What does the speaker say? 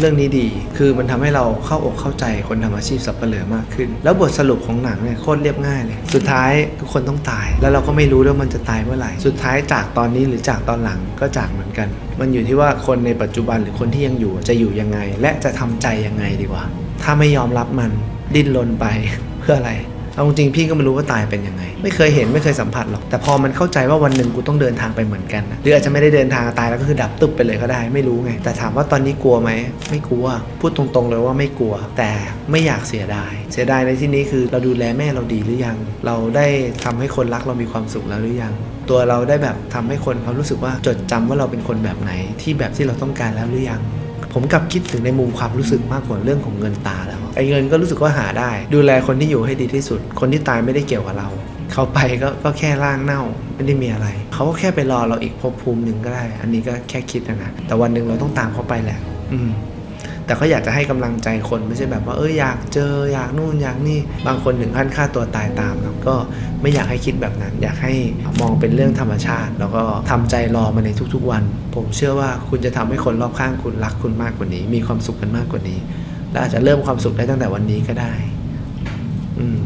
เรื่องนี้ดี คือมันทำให้เราเข้าอกเข้าใจคนทำอาชีพสับเปลือมากขึ้น แล้วบทสรุปของหนังเนี่ยโคตรเรียบง่ายเลย สุดท้ายทุกคนต้องตาย แล้วเราก็ไม่รู้ด้วยว่ามันจะตายเมื่อไหร่ สุดท้ายจากตอนนี้หรือจากตอนหลังก็จากเหมือนกัน มันอยู่ที่ว่าคนในปัจจุบันหรือคนที่ยังอยู่จะอยู่ยังไง และจะทำใจยังไงดีกว่า ถ้าไม่ยอมรับมันดิ้นรนไปเพื่ออะไร เอาจริงพี่ก็ไม่รู้ว่าตายเป็นยังไง ไม่เคยเห็นไม่เคยสัมผัสหรอกแต่พอมันเข้าใจว่าวันหนึ่งกูต้องเดินทางไปเหมือนกันนะหรืออาจจะไม่ได้เดินทางตายแล้วก็คือดับตึบไปเลยก็ได้ไม่รู้ไง แต่ถามว่าตอนนี้กลัวไหมไม่กลัว พูดตรงๆเลยว่าไม่กลัว แต่ไม่อยากเสียดาย เสียดายในที่นี้คือเราดูแลแม่เราดีหรือยัง เราได้ทำให้คนรักเรามีความสุขแล้วหรือยัง ตัวเราได้แบบทำให้คนเขารู้สึกว่าจดจำว่าเราเป็นคนแบบไหนที่แบบที่เราต้องการแล้วหรือยัง ผมกลับคิดถึงในมุมความรู้สึกมากกว่าเรื่องของเงินตาแล้ว ไอ้เงินก็รู้สึกว่าหาได้ ดูแลคนที่อยู่ให้ดีที่สุด คนที่ตายไม่ได้เกี่ยวกับเรา เขาไปก็ก็แค่ร่างเน่าไม่ได้มีอะไร เขาก็แค่ไปรอเราอีกภพภูมิหนึ่งก็ได้ อันนี้ก็แค่คิดนะนะแต่วันหนึ่งเราต้องตามเขาไปแหละ อืมแต่เขาอยากจะให้กำลังใจคนไม่ใช่แบบว่าเอออยากเจออยากนู่นอยากนี่บางคนถึงขั้นฆ่าตัวตายตามนะก็ไม่อยากให้คิดแบบนั้น อยากให้มองเป็นเรื่องธรรมชาติ แล้วก็ทำใจรอมาในทุกๆวัน ผมเชื่อว่าคุณจะทำให้คนรอบข้างคุณรักคุณมากกว่านี้ มีความสุขกันมากกว่านี้ และอาจจะเริ่มความสุขได้ตั้งแต่วันนี้ก็ได้ อืม